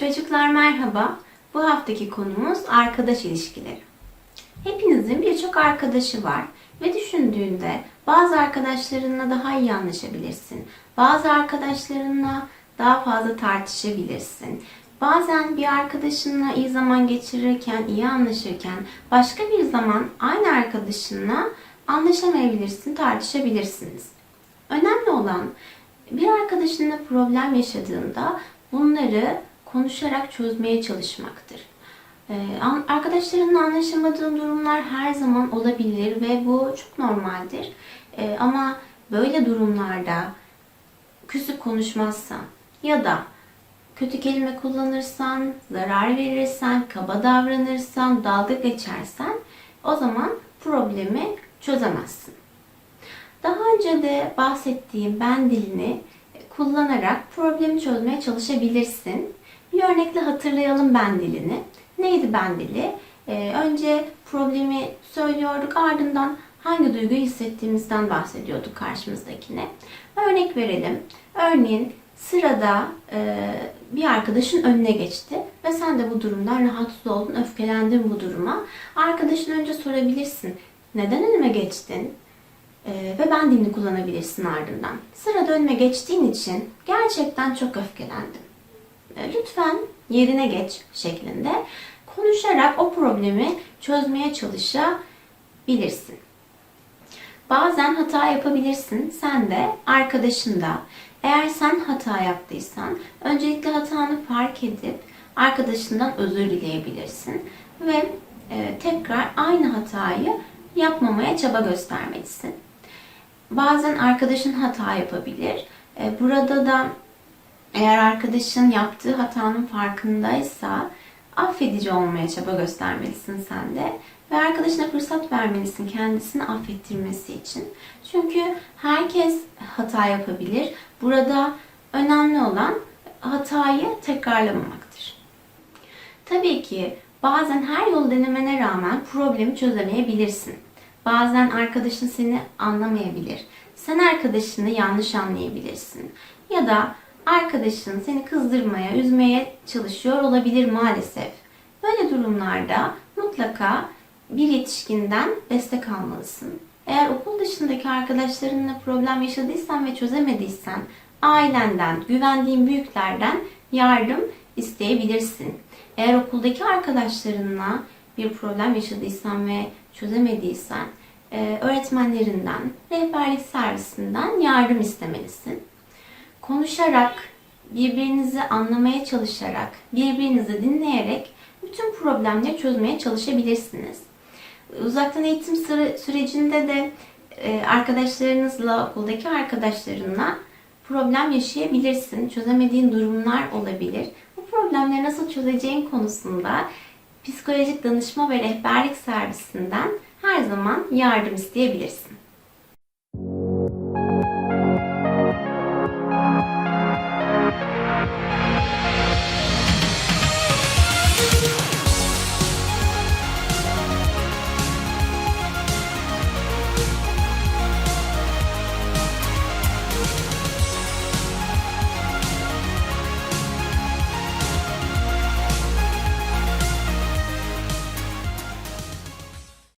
Çocuklar merhaba. Bu haftaki konumuz arkadaş ilişkileri. Hepinizin birçok arkadaşı var ve düşündüğünde bazı arkadaşlarınla daha iyi anlaşabilirsin. Bazı arkadaşlarınla daha fazla tartışabilirsin. Bazen bir arkadaşınla iyi zaman geçirirken, iyi anlaşırken başka bir zaman aynı arkadaşınla anlaşamayabilirsin, tartışabilirsiniz. Önemli olan bir arkadaşınla problem yaşadığında bunları konuşarak çözmeye çalışmaktır. Ee, an- Arkadaşlarınla anlaşamadığın durumlar her zaman olabilir ve bu çok normaldir. Ee, Ama böyle durumlarda küsüp konuşmazsan ya da kötü kelime kullanırsan, zarar verirsen, kaba davranırsan, dalga geçersen o zaman problemi çözemezsin. Daha önce de bahsettiğim ben dilini kullanarak problemi çözmeye çalışabilirsin. Bir örnekle hatırlayalım ben dilini. Neydi ben dili? Ee, önce problemi söylüyorduk ardından hangi duyguyu hissettiğimizden bahsediyorduk karşımızdakine. Örnek verelim. Örneğin sırada e, bir arkadaşın önüne geçti ve sen de bu durumdan rahatsız oldun, öfkelendin bu duruma. Arkadaşın önce sorabilirsin. Neden önüme geçtin? Ee, ve ben dilini kullanabilirsin ardından. Sırada önüme geçtiğin için gerçekten çok öfkelendim. Ee, lütfen yerine geç şeklinde konuşarak o problemi çözmeye çalışabilirsin. Bazen hata yapabilirsin. Sen de, arkadaşın da. Eğer sen hata yaptıysan öncelikle hatanı fark edip arkadaşından özür dileyebilirsin ve e, tekrar aynı hatayı yapmamaya çaba göstermelisin. Bazen arkadaşın hata yapabilir. E, Burada da eğer arkadaşın yaptığı hatanın farkındaysa affedici olmaya çaba göstermelisin sen de. Ve arkadaşına fırsat vermelisin kendisini affettirmesi için. Çünkü herkes hata yapabilir. Burada önemli olan hatayı tekrarlamamaktır. Tabii ki bazen her yol denemene rağmen problemi çözemeyebilirsin. Bazen arkadaşın seni anlamayabilir. Sen arkadaşını yanlış anlayabilirsin. Ya da arkadaşın seni kızdırmaya, üzmeye çalışıyor olabilir maalesef. Böyle durumlarda mutlaka bir yetişkinden destek almalısın. Eğer okul dışındaki arkadaşlarınla problem yaşadıysan ve çözemediysen ailenden, güvendiğin büyüklerden yardım isteyebilirsin. Eğer okuldaki arkadaşlarınla bir problem yaşadıysan ve çözemediysen e, öğretmenlerinden, rehberlik servisinden yardım istemelisin. Konuşarak, birbirinizi anlamaya çalışarak, birbirinizi dinleyerek bütün problemleri çözmeye çalışabilirsiniz. Uzaktan eğitim süre- sürecinde de e, arkadaşlarınızla, okuldaki arkadaşlarınla problem yaşayabilirsin. Çözemediğin durumlar olabilir. Bu problemleri nasıl çözeceğin konusunda psikolojik danışma ve rehberlik servisinden her zaman yardım isteyebilirsin.